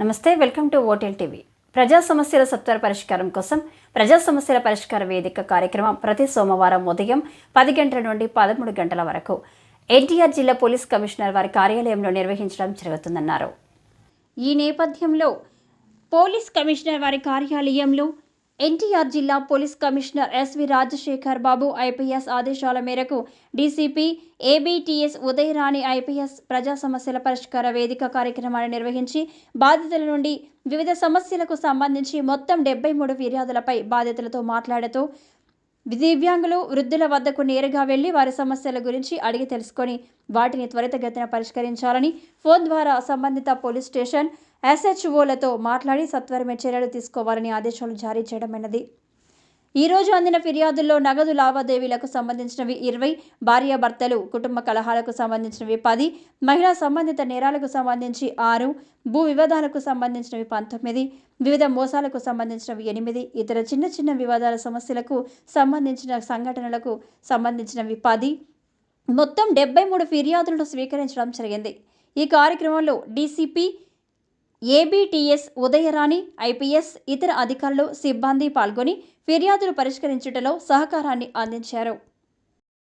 నమస్తే welcome to ఓటెల్ TV. ప్రజా సమస్యల సత్వర పరిష్కారం కోసం ప్రజా సమస్యల పరిష్కార వేదిక కార్యక్రమం ప్రతి సోమవారం ఉదయం పది గంటల నుండి పదమూడు గంటల వరకు. ఎన్టీఆర్ జిల్లా పోలీస్ కమిషనర్ వారి కార్యాలయంలో నిర్వహించడం జరుగుతుందన్నారు. ఈ నేపథ్యంలో పోలీస్ కమిషనర్ వారి కార్యాలయంలో ఎన్టీఆర్ జిల్లా police commissioner S V Rajasekhar Babu IPS ఆదేశాల మేరకు డీసీపీ ఏబీటీఎస్ ఉదయరాణి ఐపీఎస్ ప్రజా సమస్యల పరిష్కార వేదిక కార్యక్రమాన్ని నిర్వహించి బాధితుల నుండి వివిధ సమస్యలకు సంబంధించి మొత్తం డెబ్బై మూడు ఫిర్యాదులపై బాధితులతో మాట్లాడుతూ దివ్యాంగులు వృద్ధుల వద్దకు నేరుగా వెళ్ళి వారి సమస్యల గురించి అడిగి తెలుసుకొని వాటిని త్వరితగతిన పరిష్కరించాలని ఫోన్ ద్వారా సంబంధిత పోలీస్ స్టేషన్ ఎస్హెచ్ఓలతో మాట్లాడి సత్వరమే చర్యలు తీసుకోవాలని ఆదేశాలు జారీ చేయడమైనది. ఈరోజు అందిన ఫిర్యాదుల్లో నగదు లావాదేవీలకు సంబంధించినవి ఇరవై భార్యాభర్తలు కుటుంబ కలహాలకు సంబంధించినవి పది మహిళా సంబంధిత నేరాలకు సంబంధించి ఆరు భూ వివాదాలకు సంబంధించినవి పంతొమ్మిది వివిధ మోసాలకు సంబంధించినవి ఎనిమిది ఇతర చిన్న చిన్న వివాదాల సమస్యలకు సంబంధించిన సంఘటనలకు సంబంధించినవి పది. మొత్తం డెబ్బై మూడు ఫిర్యాదులను స్వీకరించడం జరిగింది. ఈ కార్యక్రమంలో డీసీపీ ఏబీటీఎస్ ఉదయరాణి ఐపీఎస్ ఇతర అధికారులు సిబ్బంది పాల్గొని ఫిర్యాదులు పరిష్కరించుటలో సహకారాన్ని అందించారు.